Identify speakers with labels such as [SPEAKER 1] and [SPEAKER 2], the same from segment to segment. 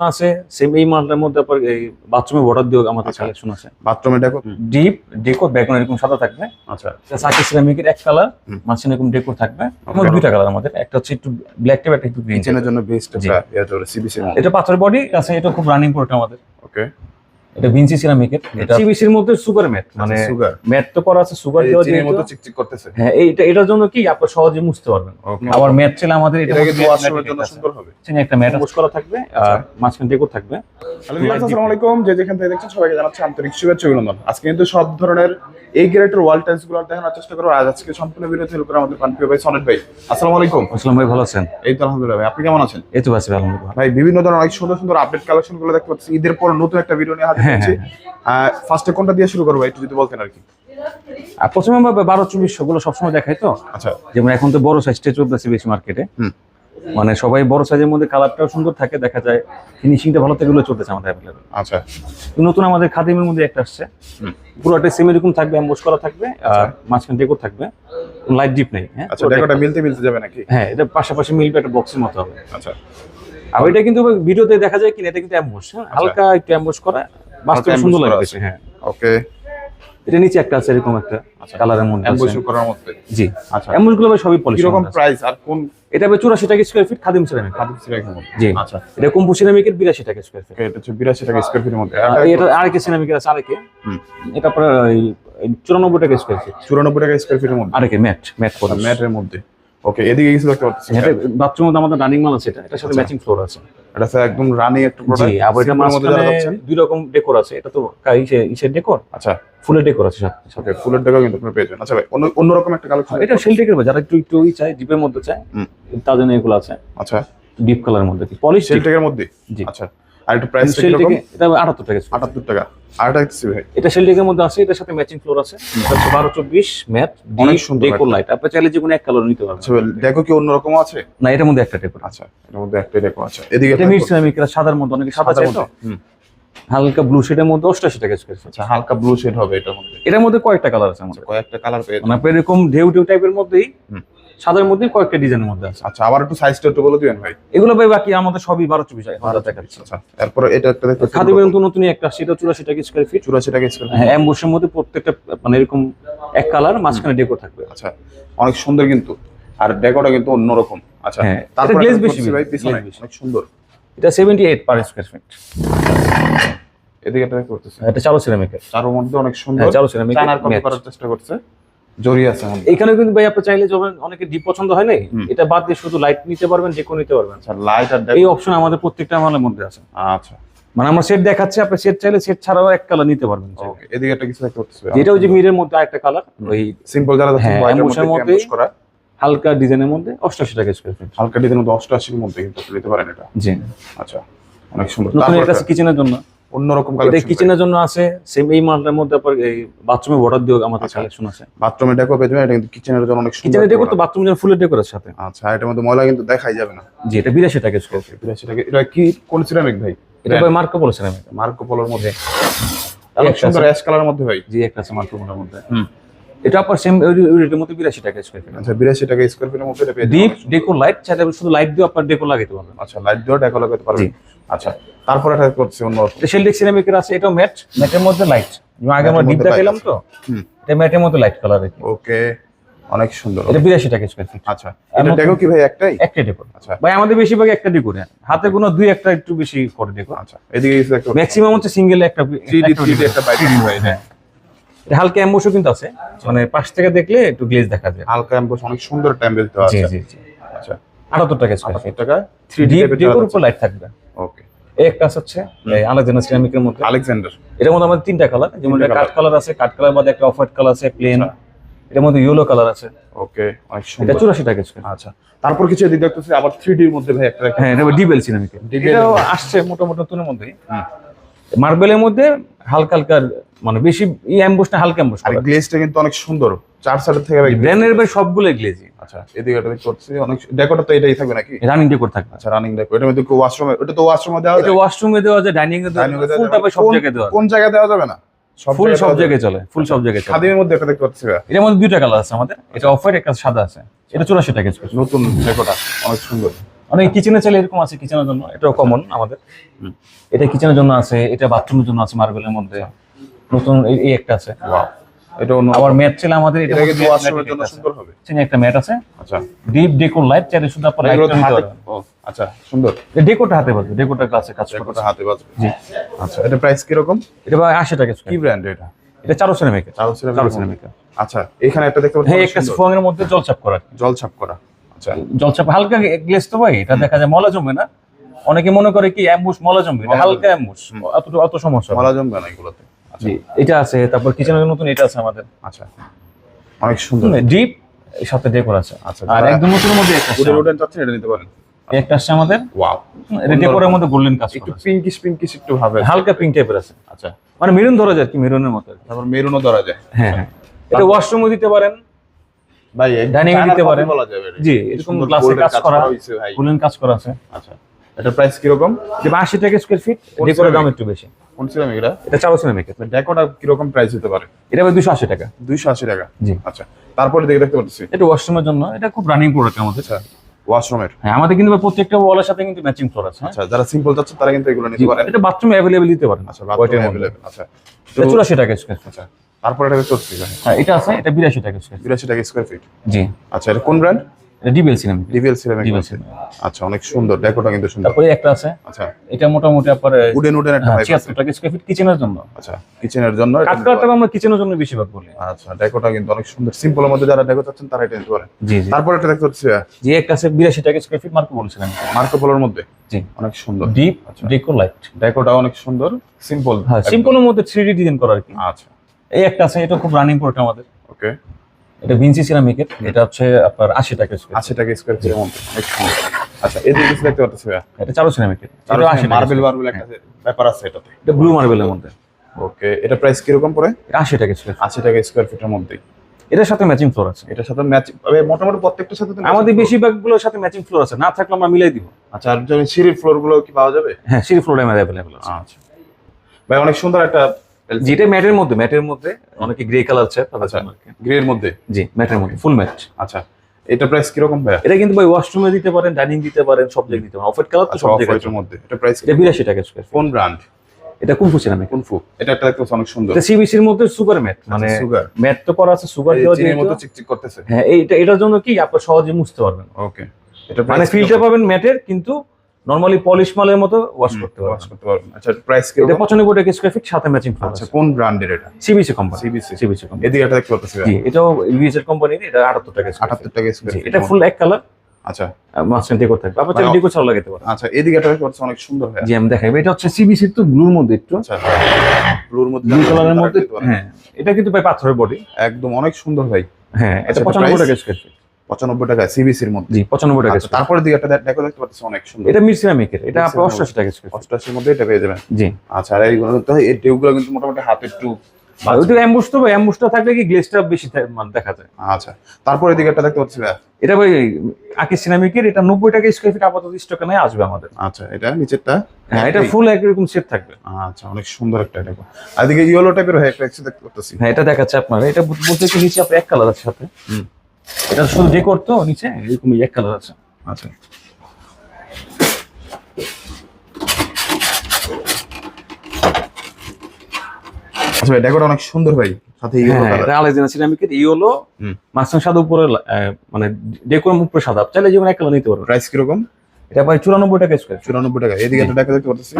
[SPEAKER 1] আছে সেম এই মালটার মধ্যে আবার এই বাথরুমে বর্ডার দিয়ে আমাদের
[SPEAKER 2] আচ্ছা।
[SPEAKER 1] কালেকশন আছে।
[SPEAKER 2] বাথরুমে দেখো
[SPEAKER 1] ডিপ ডেকোর ব্যাকগ্রাউন্ড এরকম সাদা থাকবে।
[SPEAKER 2] আচ্ছা।
[SPEAKER 1] সাকি সিরামিকের এক কালার মাঝখানে এরকম ডেকোর থাকবে। আমাদের দুইটা কালার আমাদের। একটা হচ্ছে একটু ব্ল্যাক টাইপ একটা একটু গ্রিন
[SPEAKER 2] জন্য বেস্ট ইয়ে
[SPEAKER 1] এটা পাথর বডি আছে এটা খুব রানিং প্রোডাক্ট আমাদের।
[SPEAKER 2] ওকে
[SPEAKER 1] এটা ভিনসি সিরামিকের এটা সিবিসির মধ্যে সুগার ম্যাট মানে
[SPEAKER 2] সুগার
[SPEAKER 1] ম্যাট তো করা আছে সুগার দেওয়া
[SPEAKER 2] মতো চিকচিক করতেছে।
[SPEAKER 1] হ্যাঁ এইটা এটার জন্য কি আপনি সহজে মুছতে পারবেন? আবার ম্যাট ছিল আমাদের এটা
[SPEAKER 2] কিন্তু ওয়াশরুমের জন্য সুন্দর হবে।
[SPEAKER 1] চিনি একটা ম্যাট ইউজ করা থাকবে আর মাঝখানে ডেকোর থাকবে।
[SPEAKER 2] আসসালামু আলাইকুম যে যেখান থেকে দেখছেন সবাইকে জানাচ্ছি আন্তরিক শুভেচ্ছা অভিনন্দন। আজকে কিন্তু সব ধরনের এই গ্রেটের ওয়াল টাইলসগুলো দেখানোর চেষ্টা করব আজ আজকে সম্পূর্ণ বিরতি হলো করে আমাদের পানপ্রিয় ভাই সনেট ভাই। আসসালামু আলাইকুম
[SPEAKER 1] আসসালাম ভাই ভালো আছেন?
[SPEAKER 2] এই তো আলহামদুলিল্লাহ ভাই আপনি কেমন আছেন?
[SPEAKER 1] এই তো আছি আলহামদুলিল্লাহ।
[SPEAKER 2] ভাই বিভিন্ন ধরনের অনেক সুন্দর সুন্দর আপডেট কালেকশনগুলো দেখতে পাচ্ছি। ঈদের পর নতুন একটা ভিডিও নিয়ে হাজির
[SPEAKER 1] হ্যাঁ,
[SPEAKER 2] হয়েছি ফার্স্টে কোনটা দিয়ে শুরু করব একটু যদি বলতেন আর কি?
[SPEAKER 1] আর প্রথমে আমরা বারো চব্বিশগুলো সবসময় দেখাই তো?
[SPEAKER 2] আচ্ছা।
[SPEAKER 1] যেমন এখন তো বড় সাইজটা চলতেছে বেশি মার্কেটে মানে সবাই বড় সাইজের মধ্যে কালারটাও সুন্দর থাকে দেখা যায় ফিনিশিংটা ভালো থাকে এগুলো চলতেছে আমাদের অ্যাভেলেবল
[SPEAKER 2] আচ্ছা।
[SPEAKER 1] নতুন আমাদের খাদিমের মধ্যে একটা আসছে। পুরোটা সেম এরকম থাকবে অ্যাম্বোস করা থাকবে আর মাঝখানে ডেকোর থাকবে। লাইট ডিপ নেই হ্যাঁ
[SPEAKER 2] আচ্ছা মিলতে মিলতে যাবে নাকি?
[SPEAKER 1] হ্যাঁ এটা পাশাপাশি মিলবে একটা বক্সের মতো হবে।
[SPEAKER 2] আচ্ছা।
[SPEAKER 1] আর এটা কিন্তু ভিডিওতে দেখা যায় কিনা এটা কিন্তু অ্যাম্বোস হ্যাঁ হালকা একটু অ্যাম্বোস করা বাস্তবে সুন্দর হ্যাঁ।
[SPEAKER 2] ওকে
[SPEAKER 1] এটা নিচে একটা আছে এরকম একটা কালারের মধ্যে আছে।
[SPEAKER 2] করার মধ্যে।
[SPEAKER 1] জি।
[SPEAKER 2] আচ্ছা।
[SPEAKER 1] গুলো সবই পলিশ
[SPEAKER 2] প্রাইস আর কোন?
[SPEAKER 1] এটা হবে চুরাশি টাকা square feet Khadim ceramic
[SPEAKER 2] Khadim সিরামিকের মধ্যে।
[SPEAKER 1] জি।
[SPEAKER 2] আচ্ছা।
[SPEAKER 1] এটা কম্পু সিরামিকের বিরাশি টাকা স্কোয়ার ফিট
[SPEAKER 2] এটা হচ্ছে বিরাশি টাকা স্কোয়ার ফিটের মধ্যে।
[SPEAKER 1] আর এটা আরেকে সিরামিকের আছে আরেকে। এটা আপনার ওই ওই চুরানব্বই টাকা স্কোয়ার ফিট
[SPEAKER 2] চুরানব্বই টাকা স্কোয়ার ফিটের মধ্যে।
[SPEAKER 1] আরেকে ম্যাট। ম্যাট করা
[SPEAKER 2] ম্যাটের মধ্যে। ওকে এদিকে কিছু দেখতে পাচ্ছি।
[SPEAKER 1] এটা বাথরুমের মধ্যে আমাদের রানিং মাল আছে এটা। এটার সাথে ম্যাচিং ফ্লোর আছে।
[SPEAKER 2] এটা হচ্ছে একদম রানি একটা
[SPEAKER 1] জি আবার এটা মাঝখানে দুই রকম ডেকোর আছে। এটা তো ইসে ইসের ডেকোর
[SPEAKER 2] আচ্ছা।
[SPEAKER 1] ফুলের ডেকোর আছে সাথে
[SPEAKER 2] ফুলের টাকা কিন্তু পেয়ে যাবেন। আচ্ছা ভাই অন্য অন্যরকম একটা কালেকশন
[SPEAKER 1] এটা শেল ডেকের যারা একটু একটু ই চায় ডিপের মধ্যে চায় তাদের জন্য এগুলো আছে।
[SPEAKER 2] আচ্ছা।
[SPEAKER 1] ডিপ কালারের মধ্যে। পলিশ
[SPEAKER 2] সেল টাকার মধ্যে?
[SPEAKER 1] জি।
[SPEAKER 2] আচ্ছা। আর একটু প্রাইস
[SPEAKER 1] শেল
[SPEAKER 2] কীরকম
[SPEAKER 1] এটা আটাত্তর টাকা square
[SPEAKER 2] আটাত্তর টাকা। আর একটা দেখতেছি ভাই।
[SPEAKER 1] এটা শেল ডেকের মধ্যে আছে এটার সাথে ম্যাচিং ফ্লোর আছে। এটা হচ্ছে বারো চব্বিশ ম্যাট
[SPEAKER 2] অনেক সুন্দর
[SPEAKER 1] লাইট আপনি চাইলে যে কোনো এক কালার নিতে পারবেন।
[SPEAKER 2] আচ্ছা দেখো কি অন্যরকম আছে?
[SPEAKER 1] না এটার মধ্যে একটা ডেকোর
[SPEAKER 2] আচ্ছা এর মধ্যে একটা দেখো আচ্ছা এদিকে
[SPEAKER 1] এটা মিক্স সিরামিক এটা সাদার মধ্যে অনেকে সাদা চাই তো? হালকা ব্লু শেডের মধ্যে অষ্টাশি টাকা স্কোয়ার
[SPEAKER 2] আচ্ছা হালকা ব্লু শেড হবে এটার মধ্যে।
[SPEAKER 1] এটার মধ্যে কয়েকটা কালার আছে আমাদের।
[SPEAKER 2] কয়েকটা কালার পেয়ে
[SPEAKER 1] মানে এরকম ঢেউ ঢেউ টাইপের মধ্যেই
[SPEAKER 2] হুম।
[SPEAKER 1] সাদার মধ্যে কয়েকটা ডিজাইনের মধ্যে আছে।
[SPEAKER 2] আচ্ছা আবার একটু সাইজটা একটু বলে দিবেন ভাই।
[SPEAKER 1] এগুলো ভাই বাকি আমাদের সবই বারো চব্বিশ হাজার টাকা
[SPEAKER 2] আচ্ছা তারপরে এটা একটা দেখতে
[SPEAKER 1] খাদিমের নতুন নতুন একটা সেটা চুরাশি টাকা স্কোয়ার ফিট
[SPEAKER 2] চুরাশি টাকা স্কোয়ার
[SPEAKER 1] হ্যাঁ অ্যাম্বুসের মধ্যে প্রত্যেকটা মানে এরকম এক কালার মাঝখানে ডেকোর থাকবে।
[SPEAKER 2] আচ্ছা অনেক সুন্দর কিন্তু। আর ডেকোটা কিন্তু অন্যরকম। আচ্ছা
[SPEAKER 1] হ্যাঁ,
[SPEAKER 2] তারপরে
[SPEAKER 1] এটা বেশি
[SPEAKER 2] ভাই পিছনে। অনেক সুন্দর।
[SPEAKER 1] এটা seventy eight per square feet
[SPEAKER 2] এদিকে একটা করতেছে।
[SPEAKER 1] এটা চালু সিরামিকের
[SPEAKER 2] চারোর মধ্যে অনেক সুন্দর।
[SPEAKER 1] হ্যাঁ চালু সিরামিক
[SPEAKER 2] কপি করার চেষ্টা করছে। জড়িয়ে আছে
[SPEAKER 1] এখানে কিন্তু ভাই আপনি চাইলে যখন অনেকে ডিপ পছন্দ হয় নাই এটা বাদ দিয়ে শুধু লাইট নিতে পারবেন যে কোনো নিতে পারবেন।
[SPEAKER 2] আচ্ছা লাইট আর
[SPEAKER 1] এই অপশন আমাদের প্রত্যেকটা মধ্যে আছে।
[SPEAKER 2] আচ্ছা।
[SPEAKER 1] মানে আমরা সেট দেখাচ্ছি আপনি সেট চাইলে সেট ছাড়াও এক কালার নিতে পারবেন
[SPEAKER 2] ওকে এদিকে একটা কিছু দেখতে
[SPEAKER 1] যেটা ওই যে মিরের মধ্যে আরেকটা কালার ওই
[SPEAKER 2] সিম্পল যারা যাচ্ছে
[SPEAKER 1] হ্যাঁ, এর
[SPEAKER 2] মধ্যে করা।
[SPEAKER 1] হালকা ডিজাইনের মধ্যে অষ্টাশি টাকা স্কোয়ার ফিট
[SPEAKER 2] হালকা ডিজাইন মধ্যে অষ্টআশির মধ্যে কিন্তু নিতে পারেন এটা।
[SPEAKER 1] জি।
[SPEAKER 2] আচ্ছা অনেক সুন্দর। তারপর
[SPEAKER 1] এটা কিচেনের জন্য।
[SPEAKER 2] অন্যরকম কালেকশন
[SPEAKER 1] কিচেনের জন্য আছে সেম এই মালটার মধ্যে আবার এই বাথরুমে বর্ডার দিয়েও আমাদের। কালেকশন আছে
[SPEAKER 2] বাথরুমে ডেকো পেয়ে যাবেন এটা কিন্তু কিচেনের জন্য অনেক সুন্দর
[SPEAKER 1] কিচেনের ডেকোর তো বাথরুমের জন্য ফুলের ডেকোর সাথে।
[SPEAKER 2] আচ্ছা এটার মধ্যে ময়লা কিন্তু দেখাই যাবে না।
[SPEAKER 1] জি এটা বিরাশি টাকা স্কোয়ার ফিট
[SPEAKER 2] বিরাশি টাকা এটা কি কোন সিরামিক ভাই?
[SPEAKER 1] এটা ভাই মার্কো পোলো সিরামিক
[SPEAKER 2] মার্কো পোলোর মধ্যে। অনেক সুন্দর অ্যাশ কালারের মধ্যে ভাই।
[SPEAKER 1] জি একটা আছে মার্কো পোলোর মধ্যে।
[SPEAKER 2] হুম।
[SPEAKER 1] এটা আপনার সেম রেটের মধ্যে বিরাশি টাকা স্কোয়ার ফিট
[SPEAKER 2] আচ্ছা বিরাশি টাকা স্কোয়ার ফিটের এটা পেয়ে
[SPEAKER 1] ডিপ। লাইট চাইলে শুধু লাইট দিয়ে আপনার পারবেন।
[SPEAKER 2] আচ্ছা লাইট দিয়ে ডেকো লাগাতে পারবেন। আচ্ছা তারপরে এটা করছে অন্য
[SPEAKER 1] সিরামিকের আছে এটাও ম্যাট ম্যাটের মধ্যে লাইট আগে আমরা পেলাম তো
[SPEAKER 2] হুম।
[SPEAKER 1] এটা ম্যাটের মধ্যে লাইট কালার
[SPEAKER 2] ওকে অনেক সুন্দর।
[SPEAKER 1] এটা বিরাশি টাকা স্কোয়ার ফিট
[SPEAKER 2] আচ্ছা এটা ডেকো কি ভাই একটাই?
[SPEAKER 1] একটা ডেকোর
[SPEAKER 2] আচ্ছা।
[SPEAKER 1] ভাই আমাদের বেশিরভাগ একটা ডেকো ডেকোর হাতে কোনো দুই একটা একটু বেশি করে ডেকোর
[SPEAKER 2] আচ্ছা এদিকে
[SPEAKER 1] ম্যাক্সিমাম হচ্ছে সিঙ্গেল একটা
[SPEAKER 2] 3D 3D একটা বাইক। ভাই হ্যাঁ।
[SPEAKER 1] হালকা অ্যাম্বোসও কিন্তু আছে। মানে পাশ থেকে দেখলে একটু গ্লেজ দেখা যায়।
[SPEAKER 2] হালকা এমবোস অনেক সুন্দর টেম্পেল তো আছে।
[SPEAKER 1] জি জি।
[SPEAKER 2] আচ্ছা।
[SPEAKER 1] আটাত্তর টাকা স্কোয়ার ফিট
[SPEAKER 2] টাকা থ্রি ডি
[SPEAKER 1] ডিপ ডেকোর উপর লাইট থাকবে।
[SPEAKER 2] ওকে
[SPEAKER 1] একটা আছে হচ্ছে এই আলাদানা সিরামিকের মধ্যে।
[SPEAKER 2] আলেকজান্ডার
[SPEAKER 1] এটার মধ্যে আমাদের তিনটা কালার যেমন
[SPEAKER 2] তিনটা
[SPEAKER 1] কাঠ কালার আছে কাঠ কালার বাদে একটা অফ হোয়াইট কালার আছে প্লেন
[SPEAKER 2] আচ্ছা।
[SPEAKER 1] এটার মধ্যে ইয়েলো কালার আছে।
[SPEAKER 2] ওকে অনেক
[SPEAKER 1] এটা
[SPEAKER 2] সুন্দর।
[SPEAKER 1] চুরাশি টাকা স্কোয়ার
[SPEAKER 2] আচ্ছা। তারপর কিছু এদিক দেখতেছি আবার থ্রি ডির মধ্যে ভাই একটা
[SPEAKER 1] হ্যাঁ এটা ডিবেল সিরামিকের
[SPEAKER 2] DBL
[SPEAKER 1] এটাও আসছে মোটামুটি নতুনের মধ্যেই।
[SPEAKER 2] হুম।
[SPEAKER 1] মার্বেলের মধ্যে হালকা হালকা মানে বেশি ই অ্যাম্বুস না হালকা অ্যাম্বুস
[SPEAKER 2] আর গ্লেজটা কিন্তু অনেক সুন্দর চার সাইডের থেকে
[SPEAKER 1] ব্র্যান্ডের ভাই সবগুলো গ্লেজি
[SPEAKER 2] আচ্ছা এদিকে এটা পাচ্ছি অনেক ডেকোটা তো এটাই থাকবে নাকি?
[SPEAKER 1] রানিং ডেকোর থাকবে।
[SPEAKER 2] আচ্ছা রানিং ডেকো এটা মধ্যে ওয়াশরুমে ওটা তো ওয়াশরুমে দেওয়া
[SPEAKER 1] এটা ওয়াশরুমে দেওয়া যায় ডাইনিং এ দেওয়া ফুলটা ভাই সব জায়গায় দেওয়া
[SPEAKER 2] কোন জায়গায় দেওয়া যাবে না?
[SPEAKER 1] ফুল সব জায়গায় চলে ফুল সব জায়গায় চলে।
[SPEAKER 2] খাদিমের মধ্যে একটা দেখতে পাচ্ছি।
[SPEAKER 1] এটার মধ্যে দুইটা কালার আছে আমাদের। এটা অফ হোয়াইট একটা সাদা আছে। এটা চুরাশি টাকা স্কোয়ার
[SPEAKER 2] নতুন ডেকোটা অনেক সুন্দর।
[SPEAKER 1] অনেক কিচেনে চাইলে এরকম আছে কিচেনের জন্য। এটাও কমন আমাদের। এটা কিচেনের জন্য আছে এটা বাথরুমের জন্য আছে মার্বেলের মধ্যে। নতুন এই- একটা আছে।
[SPEAKER 2] এটা অন্য
[SPEAKER 1] আবার ম্যাট ছিল আমাদের এটা
[SPEAKER 2] এটা ওয়াশরুমের জন্য সুন্দর হবে?
[SPEAKER 1] চিনি একটা ম্যাট আছে।
[SPEAKER 2] আচ্ছা।
[SPEAKER 1] ডিপ ডেকোর লাইট চাইলে শুধু আপনার
[SPEAKER 2] এগুলো
[SPEAKER 1] লাইট
[SPEAKER 2] তো
[SPEAKER 1] নিতে
[SPEAKER 2] হাতে আচ্ছা সুন্দর।
[SPEAKER 1] ডেকোরটা হাতে পাবে ডেকোরটা ক্লাসে কাজ করে
[SPEAKER 2] একটা হাতে বাজবে।
[SPEAKER 1] জি।
[SPEAKER 2] আচ্ছা এটা প্রাইস কীরকম?
[SPEAKER 1] এটা ভাই আশি টাকা
[SPEAKER 2] কি ব্র্যান্ড এটা?
[SPEAKER 1] এটা চারো সিনেমিকা
[SPEAKER 2] চারো সিরামিক
[SPEAKER 1] চারো সিনেমিকা
[SPEAKER 2] আচ্ছা এখানে একটা দেখতে পাচ্ছি
[SPEAKER 1] হ্যাঁ একটা
[SPEAKER 2] সুন্দর।
[SPEAKER 1] এর মধ্যে জল করা।
[SPEAKER 2] জল ছাপ করা আচ্ছা।
[SPEAKER 1] জলচাপ হালকা গ্লেস তো ভাই এটা দেখা যায় মলা জমবে না। অনেকে মনে করে কি অ্যাম্বুশ মলা জমবে হালকা অ্যাম্বুশ অত অত সমস্যা
[SPEAKER 2] মলা জমবে না এগুলোতে।
[SPEAKER 1] জি। এটা আছে তারপর কিচেনের নতুন এটা আছে আমাদের।
[SPEAKER 2] আচ্ছা। অনেক সুন্দর।
[SPEAKER 1] ডিপ সাথে ডেকোর আছে।
[SPEAKER 2] আচ্ছা,
[SPEAKER 1] আর একদম নতুনের মধ্যে একটা
[SPEAKER 2] উডেন
[SPEAKER 1] আমাদের।
[SPEAKER 2] চাচ্ছেন এটা নিতে পারেন।
[SPEAKER 1] একটা আসছে আমাদের।
[SPEAKER 2] ওয়াও
[SPEAKER 1] এটা ডেকোরের মধ্যে গোল্ডেন কাজ
[SPEAKER 2] একটু
[SPEAKER 1] আছে।
[SPEAKER 2] পিঙ্কিশ পিঙ্কিশ একটু ভাবে
[SPEAKER 1] হালকা পিঙ্ক টাইপের আছে।
[SPEAKER 2] আচ্ছা।
[SPEAKER 1] মানে মেরুন ধরা যায় আর কি মেরুনের মতো।
[SPEAKER 2] তারপর মেরুনও ধরা যায়।
[SPEAKER 1] হ্যাঁ হ্যাঁ। এটা ওয়াশরুমে দিতে পারেন।
[SPEAKER 2] ভাই
[SPEAKER 1] এ দিতে পারেন।
[SPEAKER 2] বলা যাবে
[SPEAKER 1] জি এরকম কাজ করা
[SPEAKER 2] হয়েছে ভাই।
[SPEAKER 1] গোল্ডেন কাজ করা আছে।
[SPEAKER 2] আচ্ছা। এটা প্রাইস কীরকম?
[SPEAKER 1] যে আশি টাকা স্কোয়ার ফিট ডেকোরের দাম একটু বেশি।
[SPEAKER 2] কোন সিরামিক এটা?
[SPEAKER 1] এটা চারো সিনেমিকা
[SPEAKER 2] ডেকোটা কীরকম প্রাইস হতে পারে?
[SPEAKER 1] এটা দুশো আশি টাকা।
[SPEAKER 2] দুইশো আশি টাকা?
[SPEAKER 1] জি।
[SPEAKER 2] আচ্ছা তারপরে দেখে দেখতে পাচ্ছি
[SPEAKER 1] এটা ওয়াশরুমের জন্য। এটা খুব রানিং প্রোডাক্ট আমাদের।
[SPEAKER 2] আচ্ছা। ওয়াশরুমের
[SPEAKER 1] হ্যাঁ আমাদের কিন্তু প্রত্যেকটা ওয়ালের সাথে কিন্তু ম্যাচিং ফ্লোর আছে হ্যাঁ?
[SPEAKER 2] আচ্ছা যারা সিম্পল চাচ্ছে তারা কিন্তু এগুলো নিতে পারেন
[SPEAKER 1] এটা বাথরুমে অ্যাভেলেবেল দিতে পারেন।
[SPEAKER 2] আচ্ছা বাথরুম। অ্যাভেলেবল আচ্ছা। তো
[SPEAKER 1] এটা চুরাশি টাকা স্কোয়ার ফিট
[SPEAKER 2] আচ্ছা তারপরে এটা পাচ্ছি
[SPEAKER 1] হ্যাঁ এটা আছে এটা বিরাশি টাকা স্কোয়ার
[SPEAKER 2] বিরাশি টাকা স্কোয়ার ফিট
[SPEAKER 1] জি।
[SPEAKER 2] আচ্ছা এটা কোন ব্র্যান্ড আচ্ছা অনেক সুন্দর ডেকোটা কিন্তু সুন্দর।
[SPEAKER 1] তারপরে একটা আছে।
[SPEAKER 2] আচ্ছা।
[SPEAKER 1] এটা মোটামুটি আপনার
[SPEAKER 2] উডেন উডেন একটা
[SPEAKER 1] হ্যাঁ,
[SPEAKER 2] ভাইব আছে
[SPEAKER 1] টাকা স্কোয়ার ফিট কিচেনের জন্য।
[SPEAKER 2] আচ্ছা কিচেনের জন্য
[SPEAKER 1] কাঠকারটা আমরা কিচেনের জন্য বেশিরভাগ বলি।
[SPEAKER 2] আচ্ছা ডেকোটা কিন্তু অনেক সুন্দর। সিম্পলের মধ্যে যারা ডেকো চাচ্ছেন তারা এটা নিতে পারেন।
[SPEAKER 1] জি জি।
[SPEAKER 2] তারপরে এটা দেখতে পাচ্ছি
[SPEAKER 1] যে একটা আছে বিরাশি টাকা স্কোয়ার ফিট মার্ক বলছিলাম
[SPEAKER 2] মার্কো পোলোর মধ্যে।
[SPEAKER 1] জি।
[SPEAKER 2] অনেক সুন্দর।
[SPEAKER 1] ডিপ
[SPEAKER 2] আচ্ছা।
[SPEAKER 1] ডেকো লাইট
[SPEAKER 2] ডেকোটা অনেক সুন্দর সিম্পল
[SPEAKER 1] হ্যাঁ সিম্পলের মধ্যে থ্রি ডিজাইন করা আর কি।
[SPEAKER 2] আচ্ছা।
[SPEAKER 1] এই একটা আছে এটা খুব রানিং প্রোডাক্ট আমাদের।
[SPEAKER 2] ওকে
[SPEAKER 1] এটা ভিনসি সিরামিকের এটা হচ্ছে আপনার আশি টাকা স্কোয়ার
[SPEAKER 2] আশি টাকা স্কোয়ার ফিটের মধ্যে। আচ্ছা এদিকে কিছু দেখতে পাচ্ছি
[SPEAKER 1] এটা চারো সিরামিকের আশি
[SPEAKER 2] মার্বেল মার্বেল একটা ব্যাপার আছে এটাতে।
[SPEAKER 1] এটা ব্লু মার্বেলের মধ্যে।
[SPEAKER 2] ওকে এটা প্রাইস কীরকম পড়ে?
[SPEAKER 1] আশি টাকা স্কোয়ার
[SPEAKER 2] আশি টাকা স্কোয়ার ফিটের মধ্যে
[SPEAKER 1] এটার সাথে ম্যাচিং ফ্লোর আছে।
[SPEAKER 2] এটার সাথে ম্যাচ মোটামুটি প্রত্যেকটার সাথে
[SPEAKER 1] আমাদের বেশিরভাগগুলোর সাথে ম্যাচিং ফ্লোর আছে। না থাকলে আমরা মিলাই দিব।
[SPEAKER 2] আচ্ছা আর সিঁড়ির ফ্লোরগুলো কি পাওয়া যাবে?
[SPEAKER 1] হ্যাঁ সিঁড়ি ফ্লোর অ্যাভেলেবল আছে।
[SPEAKER 2] আচ্ছা। ভাই অনেক সুন্দর একটা
[SPEAKER 1] যেটা ম্যাটের মধ্যে ম্যাটের মধ্যে অনেকে গ্রে কালার চায়
[SPEAKER 2] আচ্ছা
[SPEAKER 1] জন্য আর
[SPEAKER 2] মধ্যে?
[SPEAKER 1] জি ম্যাটের মধ্যে ফুল ম্যাট।
[SPEAKER 2] আচ্ছা এটা প্রাইস কীরকম ভাই
[SPEAKER 1] এটা কিন্তু ভাই ওয়াশরুমে দিতে পারেন ডাইনিং দিতে পারেন সব জায়গায় দিতে পারেন। অফার কালার তো
[SPEAKER 2] আচ্ছা
[SPEAKER 1] সব জায়গায়
[SPEAKER 2] মধ্যে। এটা প্রাইস
[SPEAKER 1] এটা বিরাশি টাকা স্কোয়ার
[SPEAKER 2] কোন ব্র্যান্ড
[SPEAKER 1] এটা কুমফু সিরামিক
[SPEAKER 2] কোন ফু এটা একটা দেখতে অনেক সুন্দর।
[SPEAKER 1] এটা সিবিসির মধ্যে সুগার ম্যাট মানে
[SPEAKER 2] সুগার
[SPEAKER 1] ম্যাট তো করা আছে সুগার দেওয়া যেহেতু।
[SPEAKER 2] মতো চিকচিক করতেছে।
[SPEAKER 1] হ্যাঁ এইটা এটার জন্য কি আপনি সহজে মুছতে পারবেন।
[SPEAKER 2] ওকে এটা
[SPEAKER 1] মানে ফিল্টার পাবেন ম্যাটের কিন্তু নরমালি পলিশ মালের মতো ওয়াশ করতে
[SPEAKER 2] ওয়াশ করতে পারবেন। আচ্ছা প্রাইস
[SPEAKER 1] এটা
[SPEAKER 2] কীরকম
[SPEAKER 1] পঁচানব্বই টাকা স্কোয়ার ফিট সাথে ম্যাচিং ফ্লোর
[SPEAKER 2] আচ্ছা কোন ব্র্যান্ডের এটা?
[SPEAKER 1] CBC company
[SPEAKER 2] CBC
[SPEAKER 1] CBC company
[SPEAKER 2] এদিকে এটা দেখতে পাচ্ছি
[SPEAKER 1] জি এটাও ইউএসএর কোম্পানির এটা আটাত্তর টাকা square
[SPEAKER 2] আটাত্তর টাকা
[SPEAKER 1] feet।
[SPEAKER 2] স্কোয়ার
[SPEAKER 1] জি, এটা ফুল এক কালার
[SPEAKER 2] আচ্ছা।
[SPEAKER 1] মাঝখানে ডেকোর থাকবে আপনার চাইলে
[SPEAKER 2] মানে-
[SPEAKER 1] ডেকোর ছাড়া লাগাতে পারেন।
[SPEAKER 2] আচ্ছা এদিকে এটা দেখতে অনেক সুন্দর হয়ে।
[SPEAKER 1] জি আমি দেখাই। এটা হচ্ছে সিবিসি তো ব্লুর মধ্যে একটু।
[SPEAKER 2] আচ্ছা ব্লুর মধ্যে
[SPEAKER 1] ব্লু কালারের মধ্যে হ্যাঁ এটা কিন্তু ভাই পাথরের বডি
[SPEAKER 2] একদম অনেক সুন্দর ভাই।
[SPEAKER 1] হ্যাঁ এটা
[SPEAKER 2] আচ্ছা, এটা
[SPEAKER 1] পঁচানব্বই
[SPEAKER 2] price?
[SPEAKER 1] টাকা স্কোয়ার ফিট
[SPEAKER 2] পঁচানব্বই টাকা সিবিসির মধ্যে।
[SPEAKER 1] জি পঁচানব্বই টাকা
[SPEAKER 2] আচ্ছা তারপরে দিকে একটা দেখো দেখতে পাচ্ছি অনেক সুন্দর।
[SPEAKER 1] এটা মির সিরামিকের এটা অষ্টআশি টাকা স্কোয়ার
[SPEAKER 2] অষ্টআশির মধ্যে এটা পেয়ে যাবেন।
[SPEAKER 1] জি।
[SPEAKER 2] আচ্ছা আর এইগুলো তো এই টেউগুলো কিন্তু মোটামুটি হাতে একটু
[SPEAKER 1] ওইটা অ্যাম্বুশ তো ভাই অ্যাম্বুশটা থাকলে কি গ্লেসটা বেশি মানে দেখা যায়।
[SPEAKER 2] আচ্ছা তারপরে দিকে একটা দেখতে পাচ্ছি
[SPEAKER 1] এটা ভাই আকি এটা নব্বই টাকা স্কোয়ার ফিট আপাতত স্টকে নাই আসবে আমাদের।
[SPEAKER 2] আচ্ছা এটা নিচেরটা?
[SPEAKER 1] হ্যাঁ এটা ফুল একরকম সেট থাকবে।
[SPEAKER 2] আচ্ছা অনেক সুন্দর একটা আর এদিকে ইয়েলো টাইপের হয়ে একটা দেখতে পাচ্ছি।
[SPEAKER 1] হ্যাঁ এটা দেখাচ্ছে আপনার এটা বল- বলতে কি নিচে আপনার এক কালার আছে সাথে।
[SPEAKER 2] হুম।
[SPEAKER 1] এটা শুধু ডেকোর তো নিচে এক কালার আছে।
[SPEAKER 2] আচ্ছা। আচ্ছা ভাই ডেকোটা অনেক সুন্দর ভাই সাথে ইয়েলো
[SPEAKER 1] হ্যাঁ
[SPEAKER 2] কালার
[SPEAKER 1] সিরামিকের সাদা উপরে মানে ডেকোর উপরে সাদা। চাইলে যেমন এক কালার নিতে পারবেন।
[SPEAKER 2] প্রাইস কীরকম?
[SPEAKER 1] এটা ভাই চুরানব্বই টাকা স্কোয়ার
[SPEAKER 2] চুরানব্বই টাকা। এদিকে একটা ডেকো দেখতে পাচ্ছি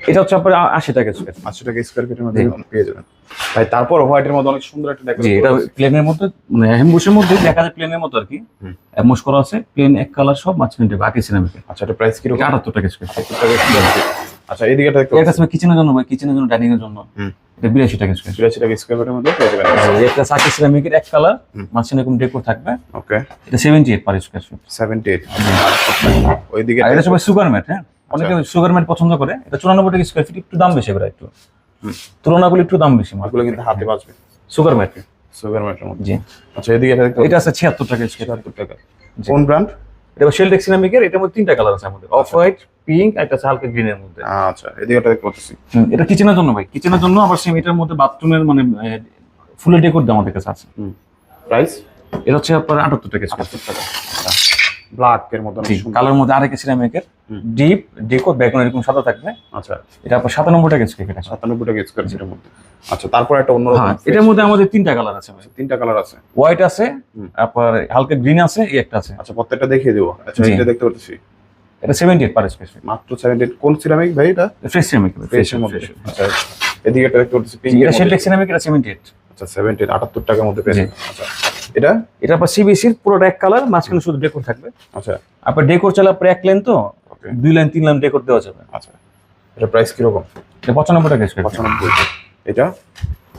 [SPEAKER 1] এটা হচ্ছে আপনার আশি টাকা স্কোয়ার
[SPEAKER 2] পাঁচশো টাকা স্কোয়ার ফিটের মধ্যে পেয়ে যাবেন। ভাই তারপর হোয়াইটের মধ্যে অনেক সুন্দর একটা
[SPEAKER 1] এটা প্লেনের মধ্যে মানে হেমবুশের মধ্যে দেখা যায় প্লেনের মতো আর কি।
[SPEAKER 2] হুম।
[SPEAKER 1] করা আছে প্লেন এক কালার সব মাঝখানে বাকি সিরামিকের
[SPEAKER 2] আচ্ছা এটা প্রাইস
[SPEAKER 1] আটাত্তর টাকা স্কোয়ার
[SPEAKER 2] সত্তর টাকা আচ্ছা এদিকে একটা
[SPEAKER 1] এটা
[SPEAKER 2] পাচ্ছি।
[SPEAKER 1] কিচেনের জন্য ভাই কিচেনের জন্য ডাইনিং এর জন্য এটা টাকা স্কোয়ার
[SPEAKER 2] চুরাশি টাকা স্কোয়ার ফিটের মধ্যে পেয়ে যাবেন।
[SPEAKER 1] একটা সাকি সিরামিকের এক কালার মাঝখানে এরকম ডেকোর থাকবে।
[SPEAKER 2] ওকে
[SPEAKER 1] এটা পার স্কোয়ার ফিট
[SPEAKER 2] ওইদিকে
[SPEAKER 1] এটা সবাই সুগার ম্যাট হ্যাঁ? অনেকে সুগার ম্যাট পছন্দ করে এটা চুরানব্বই টাকা স্কোয়ার ফিট একটু দাম বেশি করে একটু। তুলনা করলে একটু দাম বেশি
[SPEAKER 2] এগুলো কিন্তু হাতে বাঁচবে
[SPEAKER 1] সুগার ম্যাট
[SPEAKER 2] সুগার ম্যাটের মধ্যে।
[SPEAKER 1] জি।
[SPEAKER 2] আচ্ছা এদিকে এটা
[SPEAKER 1] এটা আছে ছিয়াত্তর টাকা স্কোয়ার
[SPEAKER 2] সত্তর টাকা। কোন ব্র্যান্ড
[SPEAKER 1] এটা শেল টেক সিরামিকের এটার মধ্যে তিনটা কালার আছে আমাদের। অফ হোয়াইট পিঙ্ক আর একটা হালকা গ্রিনের মধ্যে।
[SPEAKER 2] আচ্ছা এদিকে দেখতে পাচ্ছি।
[SPEAKER 1] এটা কিচেনের জন্য ভাই। কিচেনের জন্য আবার সেম এটার মধ্যে বাথরুমের মানে ফুলের ডেকোর দাম আমাদের কাছে আছে।
[SPEAKER 2] প্রাইস
[SPEAKER 1] এটা হচ্ছে আপনার আটাত্তর টাকা
[SPEAKER 2] আটাত্তর টাকা। আচ্ছা। ব্ল্যাক এর মতো।
[SPEAKER 1] কালোর মধ্যে আরেক সিরামিকের ডিপ ডেকো ব্যাকগ্রাউন্ড এরকম সাদা থাকবে।
[SPEAKER 2] আচ্ছা।
[SPEAKER 1] এটা আপনার সাতানব্বই টাকা ফিট
[SPEAKER 2] সাতানব্বই টাকা মধ্যে। আচ্ছা তারপর একটা অন্য
[SPEAKER 1] হ্যাঁ এটার মধ্যে আমাদের তিনটা কালার আছে
[SPEAKER 2] তিনটা কালার আছে।
[SPEAKER 1] হোয়াইট আছে। তারপর হালকা গ্রিন আছে এই একটা আছে।
[SPEAKER 2] আচ্ছা প্রত্যেকটা দেখিয়ে দেবো। আচ্ছা এটা দেখতে পাচ্ছি।
[SPEAKER 1] এটা সেভেন্টি এইট পার স্কোয়ার
[SPEAKER 2] মাত্র সেভেন্টি কোন সিরামিক ভাই এটা?
[SPEAKER 1] ফ্রেশ সিরামিক
[SPEAKER 2] আচ্ছা এদিকে এটা দেখতে পাচ্ছি পিঙ্ক
[SPEAKER 1] এটা শেলটেক সিরামিক এটা সেভেন্টি এইট
[SPEAKER 2] আচ্ছা সেভেন্টি আটাত্তর টাকার মধ্যে পেয়েছে
[SPEAKER 1] জি।
[SPEAKER 2] আচ্ছা এটা?
[SPEAKER 1] এটা আপনার সিবিসির পুরোটা এক কালার মাঝখানে শুধু ডেকোর থাকবে।
[SPEAKER 2] আচ্ছা।
[SPEAKER 1] আপনার ডেকোর চালা আপনার এক লাইন তো
[SPEAKER 2] ওকে।
[SPEAKER 1] দুই লাইন তিন লাইন ডেকোর দেওয়া যাবে।
[SPEAKER 2] আচ্ছা। এটা প্রাইস কীরকম?
[SPEAKER 1] এটা পঁচানব্বই টাকা
[SPEAKER 2] পঁচানব্বই। এটা?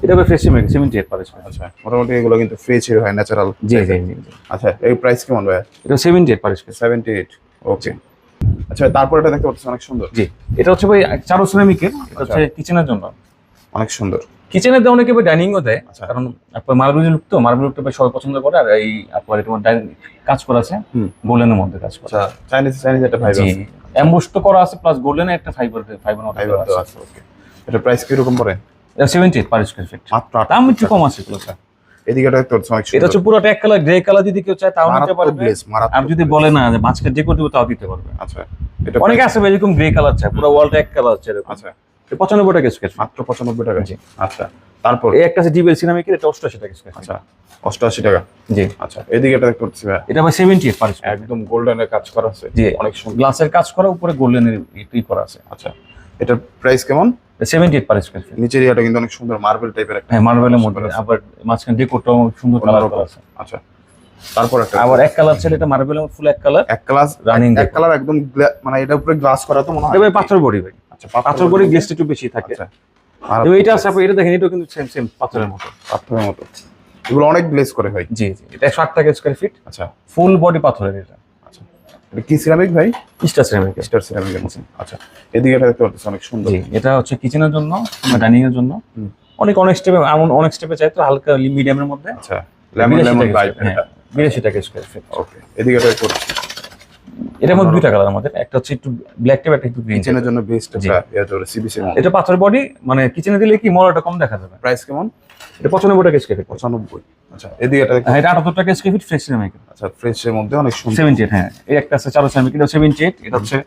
[SPEAKER 1] এটা আপনার fresh ceramic seventy eight per
[SPEAKER 2] আচ্ছা মোটামুটি এগুলো কিন্তু ফ্রেশ হয় ন্যাচারাল
[SPEAKER 1] জি জি জি।
[SPEAKER 2] আচ্ছা এই প্রাইস কেমন ভাই
[SPEAKER 1] এটা seventy eight per square
[SPEAKER 2] seventy eight okay আচ্ছা তারপর এটা দেখতে পাচ্ছি অনেক সুন্দর।
[SPEAKER 1] জি এটা হচ্ছে ভাই চারো সিরামিকের এটা
[SPEAKER 2] আচ্ছা।
[SPEAKER 1] হচ্ছে কিচেনের জন্য।
[SPEAKER 2] অনেক সুন্দর।
[SPEAKER 1] কিচেনের দেওয়া অনেকে ডাইনিংও দেয়
[SPEAKER 2] আচ্ছা।
[SPEAKER 1] কারণ আপনার মার্বেল লুক তো মার্বেল লুকটা সবাই পছন্দ করে আর এই আপনার তোমার ডাইনিং কাজ করা আছে গোল্ডেনের মধ্যে কাজ করা
[SPEAKER 2] আচ্ছা চাইনিজ চাইনিজ একটা ফাইবার
[SPEAKER 1] অ্যাম্বুশ তো করা আছে প্লাস গোল্ডেনের একটা ফাইবার ফাইবার
[SPEAKER 2] ফাইবার আছে ওকে এটা প্রাইস কীরকম পড়ে?
[SPEAKER 1] এটা seventy eight per square feet
[SPEAKER 2] মাত্র
[SPEAKER 1] দাম একটু কম আছে। এগুলো স্যার
[SPEAKER 2] এদিকে এটা অনেক
[SPEAKER 1] এটা হচ্ছে পুরোটা এক কালার গ্রে কালার যদি কেউ চায় তাও নিতে পারবে। আর যদি বলে না যে মাঝখানে ডেকোর দেবো তাও দিতে পারবে।
[SPEAKER 2] আচ্ছা এটা
[SPEAKER 1] অনেকে আছে এরকম গ্রে কালার চায় পুরো ওয়ালটা এক কালার আছে
[SPEAKER 2] আচ্ছা।
[SPEAKER 1] পঁচানব্বই টাকা ফিট
[SPEAKER 2] মাত্র পঁচানব্বই টাকা
[SPEAKER 1] জি।
[SPEAKER 2] আচ্ছা তারপর?
[SPEAKER 1] এই একটা আছে ডিবেল সিনামিকের এটা অষ্টআশি টাকা স্কোয়ার
[SPEAKER 2] আচ্ছা অষ্টআশি টাকা?
[SPEAKER 1] জি।
[SPEAKER 2] আচ্ছা এদিকে এটা পাচ্ছি
[SPEAKER 1] এটা ভাই সেভেন্টি এইট পার
[SPEAKER 2] একদম গোল্ডেনের কাজ করা আছে।
[SPEAKER 1] জি।
[SPEAKER 2] অনেক সুন্দর।
[SPEAKER 1] গ্লাসের কাজ করা উপরে গোল্ডেনের ই করা আছে।
[SPEAKER 2] আচ্ছা এটার প্রাইস কেমন?
[SPEAKER 1] Seventy eight per square feet
[SPEAKER 2] নিচের কিন্তু অনেক সুন্দর মার্বেল টাইপের একটা
[SPEAKER 1] হ্যাঁ মার্বেলের মধ্যে আবার মাঝখানে ডেকোরটাও সুন্দর কালার করা আছে।
[SPEAKER 2] আচ্ছা তারপর একটা
[SPEAKER 1] আবার এক কালার ছিল এটা মার্বেলের ফুল এক কালার।
[SPEAKER 2] এক ক্লাস
[SPEAKER 1] Running
[SPEAKER 2] এক কালার একদম মানে এটা উপরে গ্লাস করা তো মনে হয়।
[SPEAKER 1] ভাই পাথর বডি ভাই।
[SPEAKER 2] আচ্ছা
[SPEAKER 1] পাথর বডি। গ্লেসটা একটু বেশি থাকে।
[SPEAKER 2] আচ্ছা।
[SPEAKER 1] এটা আছে আপনি এটা দেখেন এটাও কিন্তু সেম সেম পাথরের মতো।
[SPEAKER 2] পাথরের মতো। এগুলো অনেক করে ভাই।
[SPEAKER 1] জি জি এটা একশো আট টাকা স্কোয়ার ফিট
[SPEAKER 2] আচ্ছা।
[SPEAKER 1] ফুল বডি পাথরের এটা।
[SPEAKER 2] আচ্ছা। এটা কি সিরামিক ভাই?
[SPEAKER 1] স্টার সিরামিক
[SPEAKER 2] স্টার আচ্ছা। এদিকে এটা দেখতে অনেক সুন্দর।
[SPEAKER 1] জি এটা হচ্ছে কিচেনের জন্য ডাইনিং এর জন্য। অনেক অনেক স্টেপে এমন অনেক স্টেপে চাই তো হালকা মিডিয়ামের মধ্যে।
[SPEAKER 2] আচ্ছা। লেমন লেমন
[SPEAKER 1] বিরাশি টাকা স্কোয়ার ফিট
[SPEAKER 2] ওকে এদিকে এটা দেখতে
[SPEAKER 1] এটার মধ্যে দুইটা কালার আমাদের একটা হচ্ছে একটু ব্ল্যাক টাইপ একটা একটু গ্রিন
[SPEAKER 2] কিচেনের জন্য বেস্ট
[SPEAKER 1] এটা পাথর বডি মানে কিচেনে দিলে কি মরাটা কম দেখা যাবে?
[SPEAKER 2] প্রাইস কেমন?
[SPEAKER 1] এটা পঁচানব্বই টাকা স্কোয়ার ফিট
[SPEAKER 2] পঁচানব্বই। আচ্ছা এদিকে এটা
[SPEAKER 1] হ্যাঁ এটা আটাত্তর টাকা স্কোয়ার ফিট ফ্রেশ সিরামিক
[SPEAKER 2] আচ্ছা ফ্রেশের মধ্যে অনেক সুন্দর।
[SPEAKER 1] সেভেন্টি এইট হ্যাঁ। এই একটা আছে চারো সিরামিক এটা সেভেন্টি এইট এটা হচ্ছে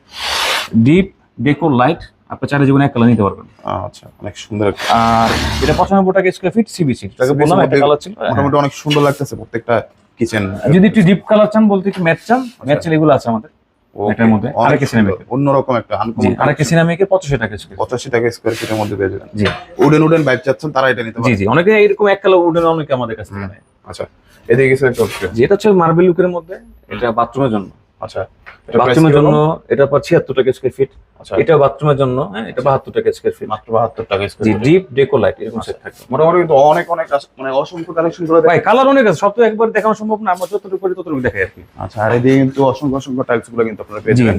[SPEAKER 1] ডিপ ডেকোর লাইট আপনি চারে জীবনে এক কালার নিতে পারবেন।
[SPEAKER 2] আচ্ছা অনেক সুন্দর
[SPEAKER 1] আর এটা পঁচানব্বই টাকা স্কোয়ার ফিট সিবিসি বললাম একটা কালার ছিল হ্যাঁ।
[SPEAKER 2] মোটামুটি অনেক সুন্দর লাগতেছে প্রত্যেকটা। কিচেন
[SPEAKER 1] যদি একটু ডিপ কালার চান বলতে কি ম্যাট চান? ম্যাট চান এগুলো আছে আমাদের। এটার মধ্যে। আরেকটা ceramic
[SPEAKER 2] অন্যরকম একটা আনকমন
[SPEAKER 1] আর একটা সিরামিকের পঁচাশি টাকা স্কোয়ার
[SPEAKER 2] পঁচাশি টাকা স্কোয়ার ফিটের মধ্যে পেয়ে যাবেন।
[SPEAKER 1] জি।
[SPEAKER 2] উডেন উডেন বাইক চাচ্ছেন তারা এটা নিতে
[SPEAKER 1] জি জি। অনেকে এরকম এক কালার উডেন অনেকে আমাদের কাছে। নেয়।
[SPEAKER 2] আচ্ছা। এদিকে কিছু একটা হচ্ছে।
[SPEAKER 1] জি এটা হচ্ছে মার্বেল লুকের মধ্যে। এটা বাথরুমের জন্য।
[SPEAKER 2] আচ্ছা এটা
[SPEAKER 1] বাথরুমের জন্য এটা পর ছিয়াত্তর টাকা স্কোয়ার ফিট
[SPEAKER 2] আচ্ছা।
[SPEAKER 1] এটা বাথরুমের জন্য হ্যাঁ এটা বাহাত্তর টাকা স্কোয়ার ফিট
[SPEAKER 2] মাত্র বাহাত্তর টাকা স্কোয়ার
[SPEAKER 1] জি ডিপ ডেকো লাইট এরকম সেট থাকবে
[SPEAKER 2] মোটামুটি কিন্তু অনেক অনেক মানে অসংখ্য কালেকশন করে
[SPEAKER 1] ভাই কালার অনেক আছে সব তো একবার দেখানো সম্ভব না আমরা যতটুকু করি ততটুকু দেখাই আর কি।
[SPEAKER 2] আচ্ছা আর এদিকে কিন্তু অসংখ্য অসংখ্য টাইলসগুলো কিন্তু আপনারা পেয়ে যাবেন।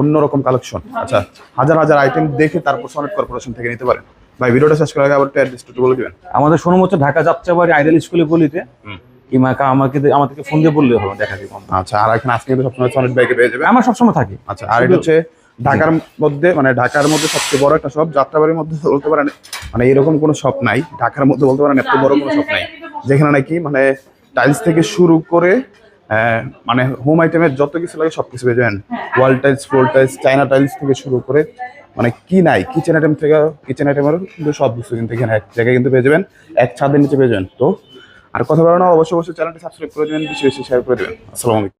[SPEAKER 2] অন্যরকম কালেকশন আচ্ছা হাজার হাজার আইটেম দেখে তারপর সনেট কর্পোরেশন থেকে নিতে পারেন। ভাই ভিডিওটা শেষ করার আগে আবার অ্যাড্রেসটা বলে দিবেন।
[SPEAKER 1] আমাদের শোরুম হচ্ছে ঢাকা যাত্রাবাড়ি আইডাল স্কুলে বলিতে
[SPEAKER 2] হুম।
[SPEAKER 1] কিংবা কা- আমাকে আমাদেরকে ফোন দিয়ে বললে হবে দেখা দিব
[SPEAKER 2] আচ্ছা আর এখানে আজকে কিন্তু সবসময় বাইকে পেয়ে যাবেন
[SPEAKER 1] আমরা সবসময় থাকি।
[SPEAKER 2] আচ্ছা আর এটা হচ্ছে ঢাকার মধ্যে মানে ঢাকার মধ্যে সবচেয়ে বড় একটা শপ যাত্রাবাড়ির মধ্যে বলতে পারেন মানে এরকম কোনো শপ নাই। ঢাকার মধ্যে বলতে পারেন এত বড় কোনো শপ নাই। যেখানে নাকি মানে টাইলস থেকে শুরু করে মানে হোম আইটেমের যত কিছু লাগে সব কিছু পেয়ে যাবেন। Wall tiles floor tiles China tiles থেকে শুরু করে মানে কি নাই কিচেন আইটেম থেকে কিচেন আইটেমেরও কিন্তু সব কিছু কিন্তু এখানে এক জায়গায় কিন্তু পেয়ে যাবেন এক ছাদের নিচে পেয়ে যাবেন। তো আর কথা বলার অবশ্যই অবশ্যই চ্যানেলটি সাবস্ক্রাইব করে দেবেন, বেশি বেশি শেয়ার করে দেবেন। আসসালামু আলাইকুম।